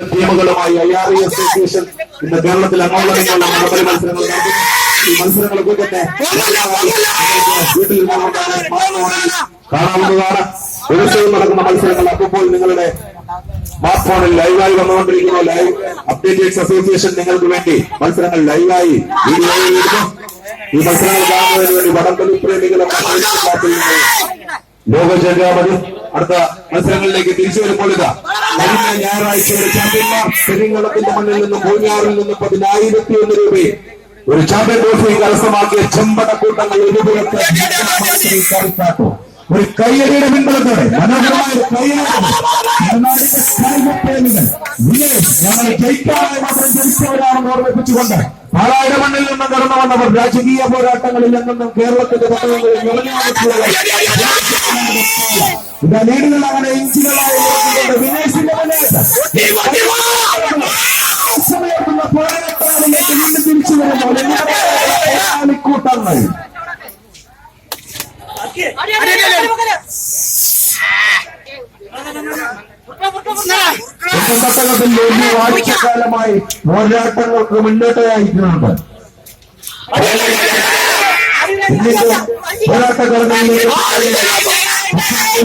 ടീമുകളുമായി I R E association ഇന്ന് കേരളത്തിൽ അങ്ങോളം ഇങ്ങോളം മലബരി മത്സരങ്ങൾ നടത്തുന്നു ഈ മത്സരങ്ങളൊക്കെ തന്നെ വീട്ടിൽ നിന്നുകൊണ്ട് സ്മാർട്ട് ഫോണിൽ കാണാവുന്നതാണ് ദിവസവും നടക്കുന്ന മത്സരങ്ങൾ. അപ്പോൾ നിങ്ങളുടെ സ്മാർട്ട് ഫോണിൽ ലൈവായി വന്നുകൊണ്ടിരിക്കുന്നു. ലൈവ് അപ്ഡേറ്റേഴ്സ് അസോസിയേഷൻ നിങ്ങൾക്ക് വേണ്ടി മത്സരങ്ങൾ ലൈവായി വീഡിയോയിൽ ഈ മത്സരങ്ങൾ കാണുന്നതിന് വേണ്ടി വടംവലി പ്രേമികളും ലോക അടുത്ത മത്സരങ്ങളിലേക്ക് തിരിച്ചു വരുമ്പോൾ ഇതാ. കഴിഞ്ഞ ഞായറാഴ്ചയുടെ ചാമ്പ്യന്മാർ പെരിങ്ങളത്തിന്റെ മണ്ണിൽ നിന്നും പൂഞ്ഞാറിൽ നിന്നും പതിനായിരത്തി ഒന്ന് രൂപയും ഒരു ചാമ്പ്യൻ ട്രോഫി കരസ്ഥമാക്കിയ ചെമ്പടക്കൂട്ടങ്ങൾ ഒരുപുറത്ത് കരുത്താട്ടു ഒരു കയ്യടിയുടെ പിൻബലത്തോടെ മനോഹരമായ വിനയ് ഞങ്ങൾ ജയിക്കാനായി മാത്രം ജനിച്ചവരാണെന്ന് ഓർമ്മിപ്പിച്ചുകൊണ്ട് പാലായുടെ മണ്ണിൽ നിന്നും കടന്നു വന്നവർ രാജകീയ പോരാട്ടങ്ങളിൽ നിന്നും കേരളത്തിന്റെ പട്ടണങ്ങളിൽ നിറഞ്ഞു വന്നിട്ടുള്ളവർ ഇതാ ലീഡുകൾ അങ്ങനെ ഇഞ്ചികളായി മുന്നേറ്റം സമയത്തുള്ള പോരാട്ടങ്ങളിലേക്ക് വീണ്ടും തിരിച്ചു വരുമ്പോൾ പോരാളിക്കൂട്ടങ്ങൾ ചട്ടങ്ങളിൽ വലിയ ആഴ്ചക്കാലമായി പോരാട്ടങ്ങൾക്ക് മുന്നോട്ടായിരിക്കുന്നുണ്ട് പിന്നീട് പോരാട്ടക്കാരനെ మనసు